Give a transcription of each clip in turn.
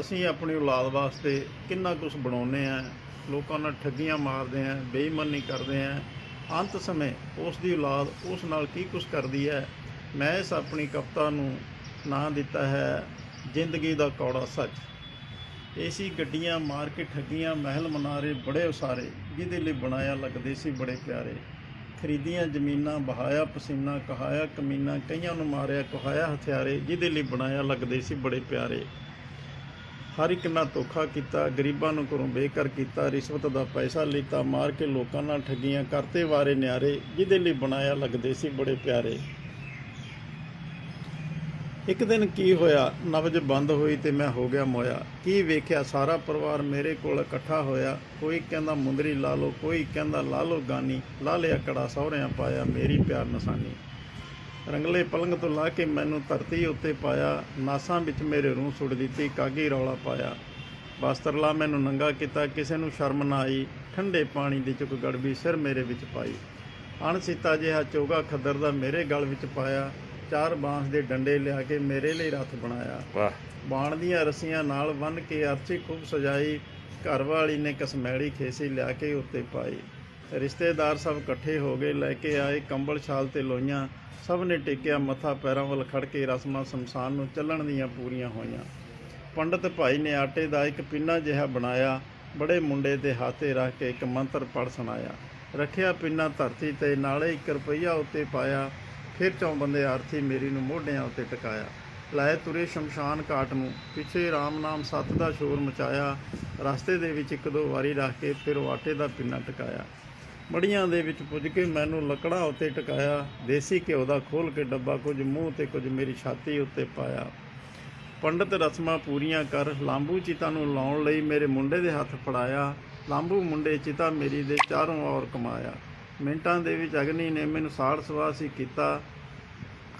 ਅਸੀਂ ਆਪਣੀ ਔਲਾਦ ਵਾਸਤੇ ਕਿੰਨਾ ਕੁਝ ਬਣਾਉਨੇ ਆ ਲੋਕਾਂ ਨਾਲ ਠੱਗੀਆਂ ਮਾਰਦੇ ਆ ਬੇਈਮਾਨੀ ਕਰਦੇ ਆ ਅੰਤ ਸਮੇਂ ਉਸ ਦੀ ਔਲਾਦ ਉਸ ਨਾਲ ਕੀ ਕੁਝ ਕਰਦੀ ਹੈ? ਮੈਂ ਇਸ ਆਪਣੀ ਕਵਿਤਾ ਨੂੰ ਨਾਂ ਦਿੱਤਾ ਹੈ, ਜ਼ਿੰਦਗੀ ਦਾ ਕੌੜਾ ਸੱਚ। ਏਸੀ ਗੱਡੀਆਂ ਮਾਰ ਕੇ ਠੱਗੀਆਂ, ਮਹਿਲ ਮਨਾਰੇ ਬੜੇ ਉਸਾਰੇ, ਜਿਹਦੇ ਲਈ ਬਣਾਇਆ ਲੱਗਦੇ ਸੀ ਬੜੇ ਪਿਆਰੇ। ਖਰੀਦੀਆਂ ਜ਼ਮੀਨਾਂ, ਬਹਾਇਆ ਪਸੀਨਾ, ਕਹਾਇਆ ਕਮੀਨਾ, ਕਈਆਂ ਨੂੰ ਮਾਰਿਆ, ਕਹਾਇਆ ਹਥਿਆਰੇ, ਜਿਹਦੇ ਲਈ ਬਣਾਇਆ ਲੱਗਦੇ ਸੀ ਬੜੇ ਪਿਆਰੇ। ਹਰ ਇੱਕ ਨਾਲ ਧੋਖਾ ਕੀਤਾ, ਗਰੀਬਾਂ ਨੂੰ ਘਰੋਂ ਬੇਕਰ ਕੀਤਾ, ਰਿਸ਼ਵਤ ਦਾ ਪੈਸਾ ਲਿੱਤਾ, ਮਾਰ ਕੇ ਲੋਕਾਂ ਨਾਲ ਠੱਗੀਆਂ, ਕਰਤੇ ਵਾਰੇ ਨਿਆਰੇ, ਜਿਹਦੇ ਲਈ ਬਣਾਇਆ ਲੱਗਦੇ ਸੀ ਬੜੇ ਪਿਆਰੇ। ਇੱਕ ਦਿਨ ਕੀ ਹੋਇਆ? ਨਬਜ ਬੰਦ ਹੋਈ ਤੇ ਮੈਂ ਹੋ ਗਿਆ ਮੋਇਆ। ਕੀ ਵੇਖਿਆ? ਸਾਰਾ ਪਰਿਵਾਰ ਮੇਰੇ ਕੋਲ ਇਕੱਠਾ ਹੋਇਆ। ਕੋਈ ਕਹਿੰਦਾ ਮੁੰਦਰੀ ਲਾ ਲਓ, ਕੋਈ ਕਹਿੰਦਾ ਲਾ ਲਓ ਗਾਨੀ, ਲਾ ਲਿਆ ਕੜਾ ਸਹੁਰਿਆਂ ਪਾਇਆ, ਮੇਰੀ ਪਿਆਰ ਨਸਾਨੀ। ਰੰਗਲੇ ਪਲੰਗ ਤੋਂ ਲਾ ਕੇ ਮੈਨੂੰ ਧਰਤੀ ਉੱਤੇ ਪਾਇਆ ਨਾਸਾਂ ਵਿੱਚ ਮੇਰੇ ਰੂਹ ਸੁੱਟ ਦਿੱਤੀ ਕਾਗੀ ਰੌਲਾ ਪਾਇਆ। ਵਸਤਰ ਲਾ ਮੈਨੂੰ ਨੰਗਾ ਕੀਤਾ ਕਿਸੇ ਨੂੰ ਸ਼ਰਮ ਨਾ ਆਈ ਠੰਡੇ ਪਾਣੀ ਦੀ ਚੁੱਕ ਗੜਬੀ ਸਿਰ ਮੇਰੇ ਵਿੱਚ ਪਾਈ। ਅਣਸੀਤਾ ਜਿਹਾ ਚੋਗਾ ਖੱਦਰ ਦਾ ਮੇਰੇ ਗਲ ਵਿੱਚ ਪਾਇਆ ਚਾਰ ਬਾਂਸ ਦੇ ਡੰਡੇ ਲਿਆ ਕੇ ਮੇਰੇ ਲਈ ਰੱਥ ਬਣਾਇਆ। ਵਾਹ। ਬਾਣ ਦੀਆਂ ਰੱਸੀਆਂ ਨਾਲ ਬੰਨ ਕੇ ਅਰਥੀ ਖੂਬ ਸਜਾਈ ਘਰ ਵਾਲੀ ਨੇ ਕਸਮੈਲੀ ਖੇਸੀ ਲਿਆ ਕੇ ਉੱਤੇ ਪਾਈ। ਰਿਸ਼ਤੇਦਾਰ ਸਭ ਇਕੱਠੇ ਹੋ ਗਏ, ਲੈ ਕੇ ਆਏ, ਕੰਬਲ ਛਾਲ ਤੇ ਲੋਈਆਂ, ਸਭ ਨੇ ਟੇਕਿਆ, ਮੱਥਾ ਪੈਰਾਂ ਵੱਲ ਖੜ ਕੇ ਰਸਮਾਂ ਸ਼ਮਸ਼ਾਨ ਨੂੰ ਚੱਲਣ ਦੀਆਂ ਪੂਰੀਆਂ ਹੋਈਆਂ। ਪੰਡਤ ਭਾਈ ਨੇ ਆਟੇ ਦਾ ਇੱਕ ਪਿੰਨਾ ਜਿਹਾ ਬਣਾਇਆ, ਬੜੇ ਮੁੰਡੇ ਦੇ ਹਾਥੇ ਰੱਖ ਕੇ ਇੱਕ ਮੰਤਰ ਪੜ ਸੁਣਾਇਆ। ਰੱਖਿਆ ਪਿੰਨਾ ਧਰਤੀ ਤੇ, ਨਾਲੇ 1 ਰੁਪਈਆ ਉੱਤੇ ਪਾਇਆ, ਫਿਰ ਚੌਂ ਬੰਦੇ ਆਰਥੀ ਮੇਰੀ ਨੂੰ ਮੋਢਿਆਂ ਉੱਤੇ ਟਿਕਾਇਆ। ਲਾਏ ਤੁਰੇ ਸ਼ਮਸ਼ਾਨ ਘਾਟ ਨੂੰ, ਪਿੱਛੇ ਰਾਮ ਨਾਮ ਸੱਤ ਦਾ ਸ਼ੋਰ ਮਚਾਇਆ, ਰਸਤੇ ਦੇ ਵਿੱਚ ਇੱਕ ਦੋ ਵਾਰੀ ਰੱਖ ਕੇ ਫਿਰ ਉਹ ਆਟੇ ਦਾ ਪਿੰਨਾ ਟਿਕਾਇਆ। ਮੜੀਆਂ ਦੇ ਵਿੱਚ ਪੁੱਜ ਕੇ ਮੈਨੂੰ ਲੱਕੜਾਂ ਉੱਤੇ ਟਿਕਾਇਆ, ਦੇਸੀ ਘਿਓ ਦਾ ਖੋਲ ਕੇ ਡੱਬਾ ਕੁਝ ਮੂੰਹ ਤੇ ਕੁਝ ਮੇਰੀ ਛਾਤੀ ਉੱਤੇ ਪਾਇਆ। ਪੰਡਤ ਰਸਮਾਂ ਪੂਰੀਆਂ ਕਰ ਲਾਂਬੂ ਚਿਤਾ ਨੂੰ ਲਾਉਣ ਲਈ ਮੇਰੇ ਮੁੰਡੇ ਦੇ ਹੱਥ ਫੜਾਇਆ। ਲਾਂਬੂ ਮੁੰਡੇ ਚਿਤਾ ਮੇਰੀ ਦੇ ਚਾਰੋਂ ਔਰ ਕਮਾਇਆ। ਮਿੰਟਾਂ ਦੇ ਵਿੱਚ ਅਗਨੀ ਨੇ ਮੈਨੂੰ ਸਾੜ ਸਵਾਸੀ ਕੀਤਾ।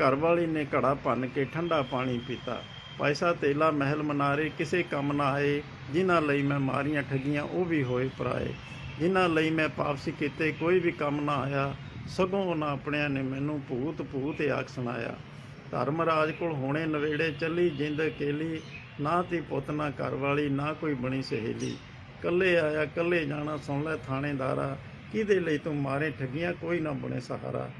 ਘਰ ਵਾਲੀ ਨੇ ਘੜਾ ਭੰਨ ਕੇ ਠੰਡਾ ਪਾਣੀ ਪੀਤਾ। ਪੈਸਾ ਤੇਲਾ, ਮਹਿਲ, ਮਨਾਰੇ ਕਿਸੇ ਕੰਮ ਨਾ ਆਏ, ਜਿਨ੍ਹਾਂ ਲਈ ਮੈਂ ਮਾਰੀਆਂ ਠੱਗੀਆਂ ਉਹ ਵੀ ਹੋਏ ਪਰਾਏ। ਜਿਨ੍ਹਾਂ ਲਈ ਮੈਂ ਪਾਪਸੀ ਕੀਤੇ, ਕੋਈ ਵੀ ਕੰਮ ਨਾ ਆਇਆ, ਸਗੋਂ ਉਹਨਾਂ ਆਪਣਿਆਂ ਨੇ ਮੈਨੂੰ ਭੂਤ ਭੂਤ ਆਖ ਸੁਣਾਇਆ। ਧਰਮ ਰਾਜ ਕੋਲ ਹੋਣੇ ਨਵੇੜੇ ਚੱਲੀ, ਜਿੰਦ ਅਕੇਲੀ ਨਾ ਤੀ ਪੁੱਤ, ਨਾ ਘਰ ਵਾਲੀ, ਨਾ ਕੋਈ ਬਣੀ ਸਹੇਲੀ। ਕੱਲੇ ਆਇਆ, ਕੱਲੇ ਜਾਣਾ, ਸੁਣ ਲੈ ਥਾਣੇਦਾਰਾ, ਕਿਹਦੇ ਲਈ ਤੂੰ ਮਾਰੇ ਠੱਗੀਆਂ, ਕੋਈ ਨਾ ਬਣੇ ਸਹਾਰਾ।